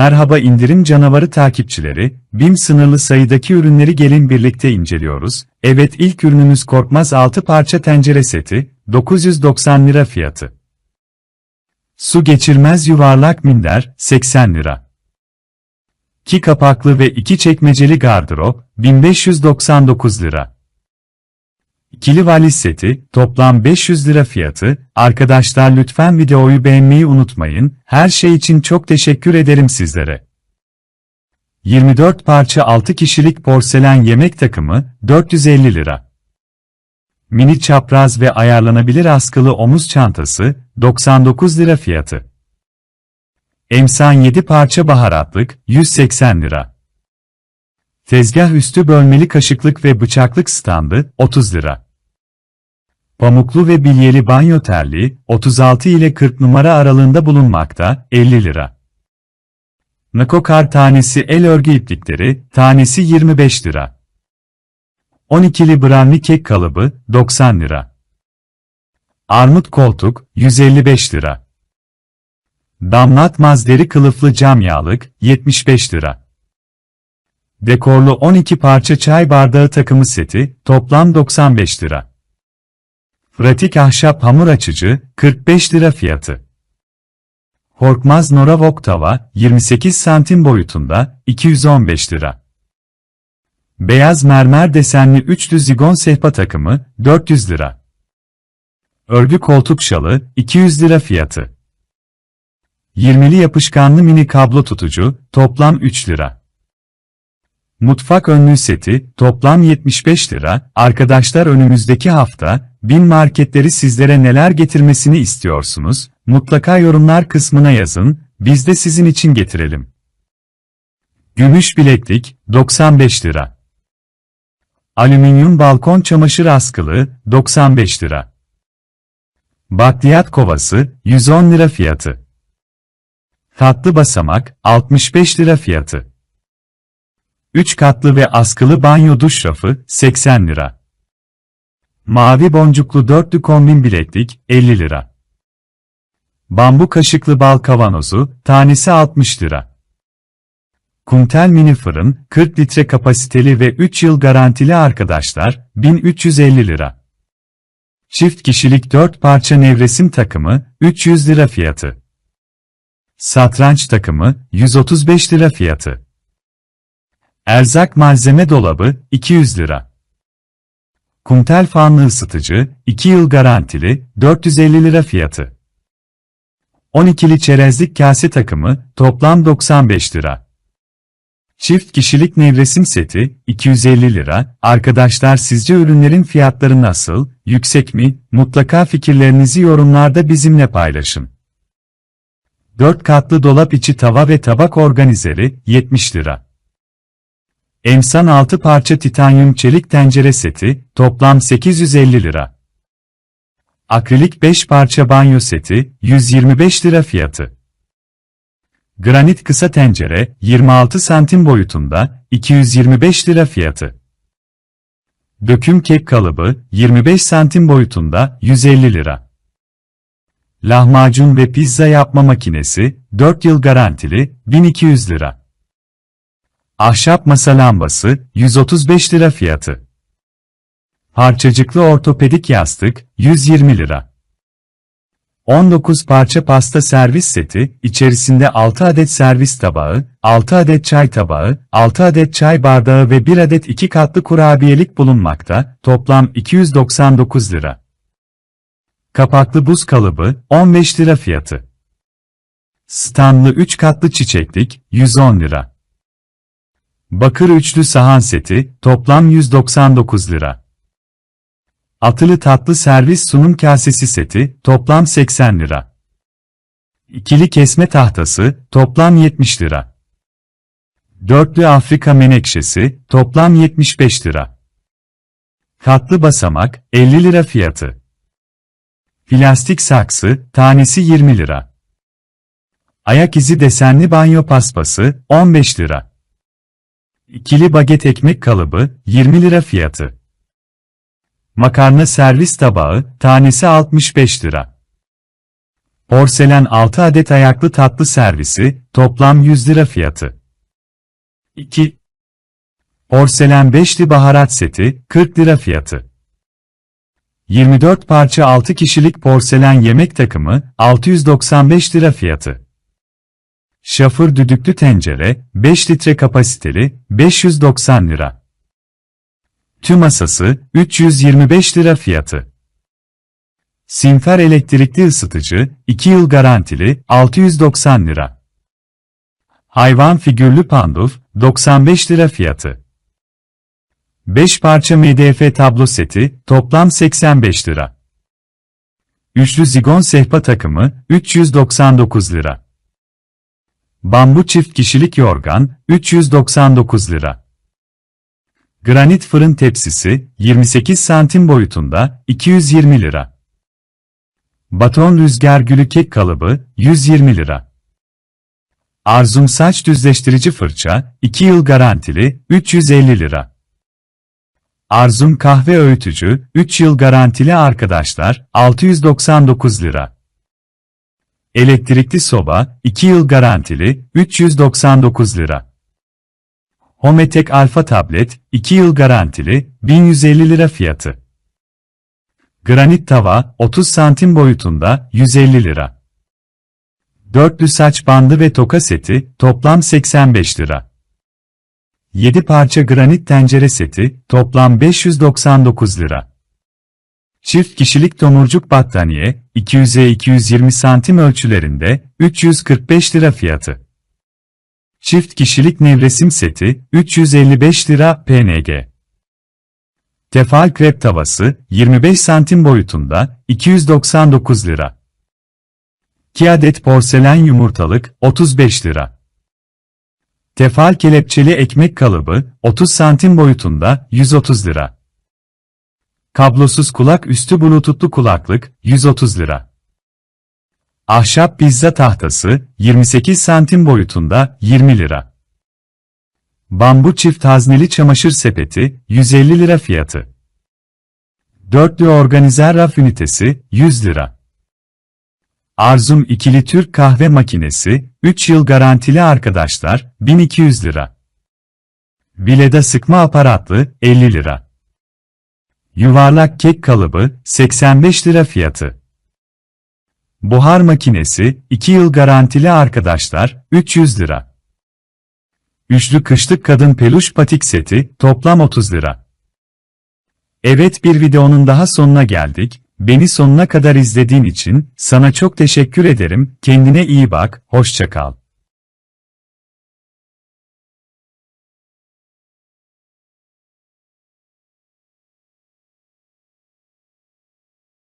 Merhaba indirim canavarı takipçileri, BİM sınırlı sayıdaki ürünleri gelin birlikte inceliyoruz. Evet ilk ürünümüz Korkmaz 6 parça tencere seti, 990 lira fiyatı. Su geçirmez yuvarlak minder, 80 lira. 2 kapaklı ve 2 çekmeceli gardırop, 1599 lira. İkili valiz seti, toplam 500 lira fiyatı. Arkadaşlar lütfen videoyu beğenmeyi unutmayın. Her şey için çok teşekkür ederim sizlere. 24 parça 6 kişilik porselen yemek takımı, 450 lira. Mini çapraz ve ayarlanabilir askılı omuz çantası, 99 lira fiyatı. Emsan 7 parça baharatlık, 180 lira. Tezgah üstü bölmeli kaşıklık ve bıçaklık standı, 30 lira. Pamuklu ve bilyeli banyo terliği, 36 ile 40 numara aralığında bulunmakta, 50 lira. Nakokar tanesi el örgü iplikleri, tanesi 25 lira. 12'li brownie kek kalıbı, 90 lira. Armut koltuk, 155 lira. Damlatmaz deri kılıflı cam yağlık, 75 lira. Dekorlu 12 parça çay bardağı takımı seti, toplam 95 lira. Pratik ahşap hamur açıcı, 45 lira fiyatı. Korkmaz Nora Wok tava, 28 santim boyutunda, 215 lira. Beyaz mermer desenli üçlü zigon sehpa takımı, 400 lira. Örgü koltuk şalı, 200 lira fiyatı. 20'li yapışkanlı mini kablo tutucu, toplam 3 lira. Mutfak önlüğü seti, toplam 75 lira. Arkadaşlar önümüzdeki hafta, bin marketleri sizlere neler getirmesini istiyorsunuz? Mutlaka yorumlar kısmına yazın, biz de sizin için getirelim. Gümüş bileklik, 95 lira. Alüminyum balkon çamaşır askılı, 95 lira. Bakliyat kovası, 110 lira fiyatı. Tatlı basamak, 65 lira fiyatı. 3 katlı ve askılı banyo duş rafı, 80 lira. Mavi boncuklu dörtlü kombin bileklik, 50 lira. Bambu kaşıklı bal kavanozu, tanesi 60 lira. Kumtel mini fırın, 40 litre kapasiteli ve 3 yıl garantili arkadaşlar, 1350 lira. Çift kişilik 4 parça nevresim takımı, 300 lira fiyatı. Satranç takımı, 135 lira fiyatı. Erzak malzeme dolabı, 200 lira. Kumtel fanlı ısıtıcı, 2 yıl garantili, 450 lira fiyatı. 12'li çerezlik kase takımı, toplam 95 lira. Çift kişilik nevresim seti, 250 lira. Arkadaşlar sizce ürünlerin fiyatları nasıl, yüksek mi? Mutlaka fikirlerinizi yorumlarda bizimle paylaşın. 4 katlı dolap içi tava ve tabak organizeri, 70 lira. Emsan 6 parça titanyum çelik tencere seti, toplam 850 lira. Akrilik 5 parça banyo seti, 125 lira fiyatı. Granit kısa tencere, 26 santim boyutunda, 225 lira fiyatı. Döküm kek kalıbı, 25 santim boyutunda, 150 lira. Lahmacun ve pizza yapma makinesi, 4 yıl garantili, 1200 lira. Ahşap masa lambası, 135 lira fiyatı. Parçacıklı ortopedik yastık, 120 lira. 19 parça pasta servis seti, içerisinde 6 adet servis tabağı, 6 adet çay tabağı, 6 adet çay bardağı ve 1 adet 2 katlı kurabiyelik bulunmakta, toplam 299 lira. Kapaklı buz kalıbı, 15 lira fiyatı. Standlı 3 katlı çiçeklik, 110 lira. Bakır üçlü sahan seti, toplam 199 lira. Atılı tatlı servis sunum kasesi seti, toplam 80 lira. İkili kesme tahtası, toplam 70 lira. Dörtlü Afrika menekşesi, toplam 75 lira. Katlı basamak, 50 lira fiyatı. Plastik saksı, tanesi 20 lira. Ayak izi desenli banyo paspası, 15 lira. İkili baget ekmek kalıbı, 20 lira fiyatı. Makarna servis tabağı, tanesi 65 lira. Porselen 6 adet ayaklı tatlı servisi, toplam 100 lira fiyatı. 2. Porselen beşli baharat seti, 40 lira fiyatı. 24 parça 6 kişilik porselen yemek takımı, 695 lira fiyatı. Şafır düdüklü tencere, 5 litre kapasiteli, 590 lira. Tüm masası, 325 lira fiyatı. Sinfer elektrikli ısıtıcı, 2 yıl garantili, 690 lira. Hayvan figürlü panduf, 95 lira fiyatı. 5 parça MDF tablo seti, toplam 85 lira. Üçlü zigon sehpa takımı, 399 lira. Bambu çift kişilik yorgan, 399 lira. Granit fırın tepsisi, 28 santim boyutunda, 220 lira. Baton rüzgar gülü kek kalıbı, 120 lira. Arzum saç düzleştirici fırça, 2 yıl garantili, 350 lira. Arzum kahve öğütücü, 3 yıl garantili arkadaşlar, 699 lira. Elektrikli soba, 2 yıl garantili, 399 lira. Hometek Alfa tablet, 2 yıl garantili, 1150 lira fiyatı. Granit tava, 30 santim boyutunda, 150 lira. Dörtlü saç bandı ve toka seti, toplam 85 lira. 7 parça granit tencere seti, toplam 599 lira. Çift kişilik tomurcuk battaniye, 200'e 220 santim ölçülerinde, 345 lira fiyatı. Çift kişilik nevresim seti, 355 lira PNG. Tefal krep tavası, 25 santim boyutunda, 299 lira. 2 adet porselen yumurtalık, 35 lira. Tefal kelepçeli ekmek kalıbı, 30 santim boyutunda, 130 lira. Kablosuz kulak üstü bluetoothlu kulaklık, 130 lira. Ahşap pizza tahtası, 28 santim boyutunda, 20 lira. Bambu çift hazneli çamaşır sepeti, 150 lira fiyatı. Dörtlü organizer raf ünitesi, 100 lira. Arzum ikili Türk kahve makinesi, 3 yıl garantili arkadaşlar, 1200 lira. Vileda sıkma aparatlı, 50 lira. Yuvarlak kek kalıbı, 85 lira fiyatı. Buhar makinesi, 2 yıl garantili arkadaşlar, 300 lira. Üçlü kışlık kadın peluş patik seti, toplam 30 lira. Evet bir videonun daha sonuna geldik. Beni sonuna kadar izlediğin için sana çok teşekkür ederim. Kendine iyi bak, hoşça kal.